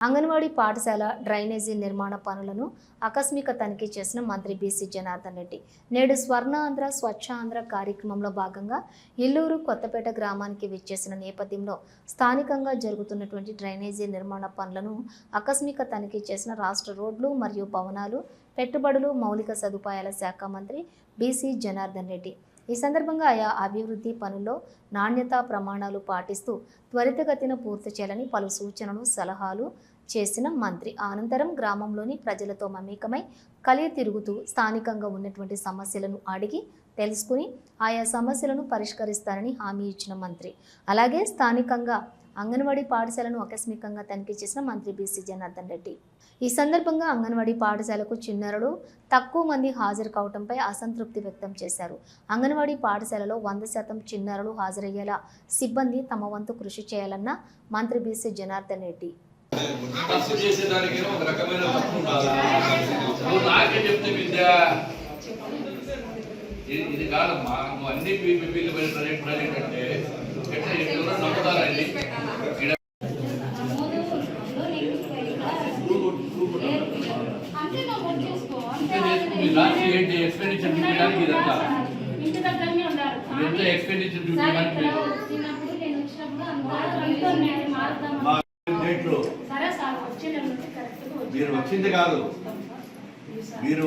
అంగన్వాడీ పాఠశాల డ్రైనేజీ నిర్మాణ పనులను ఆకస్మిక తనిఖీ చేసిన మంత్రి బీసీ జనార్దన్ రెడ్డి. నేడు స్వర్ణ ఆంధ్ర స్వచ్ఛ ఆంధ్ర కార్యక్రమంలో భాగంగా ఇల్లూరు కొత్తపేట గ్రామానికి విచ్చేసిన నేపథ్యంలో స్థానికంగా జరుగుతున్నటువంటి డ్రైనేజీ నిర్మాణ పనులను ఆకస్మిక తనిఖీ చేసిన రాష్ట్ర రోడ్లు మరియు భవనాలు పెట్టుబడులు మౌలిక సదుపాయాల శాఖ మంత్రి బీసీ జనార్దన్ రెడ్డి. ఈ సందర్భంగా ఆయా అభివృద్ధి పనుల్లో నాణ్యతా ప్రమాణాలు పాటిస్తూ త్వరితగతిన పూర్తి చేయాలని పలు సూచనలు సలహాలు చేసిన మంత్రి. అనంతరం గ్రామంలోని ప్రజలతో మమేకమై కలియ తిరుగుతూ స్థానికంగా ఉన్నటువంటి సమస్యలను అడిగి తెలుసుకుని ఆయా సమస్యలను పరిష్కరిస్తారని హామీ ఇచ్చిన మంత్రి. అలాగే స్థానికంగా అంగన్వాడీ పాఠశాలను ఆకస్మికంగా తనిఖీ చేసిన మంత్రి బీసీ జనార్దన్ రెడ్డి. ఈ సందర్భంగా అంగన్వాడీ పాఠశాలకు చిన్నారులు తక్కువ మంది హాజరు కావడంపై అసంతృప్తి వ్యక్తం చేశారు. అంగన్వాడీ పాఠశాలలో వంద శాతం చిన్నారులు హాజరయ్యేలా సిబ్బంది తమ వంతు కృషి చేయాలన్న మంత్రి బీసీ జనార్దన్ రెడ్డి. ఇది కాదమ్మా. నువ్వు అన్ని పీపీపీలు పైన ప్రజెక్ట్ అంటే దానికి ఏంటి ఎక్స్పెండిచర్ చూపించడానికి ఇదంతా ఎంత ఎక్స్పెండిచర్ చూపించడానికి అంతా మీరు వచ్చింది కాదు. మీరు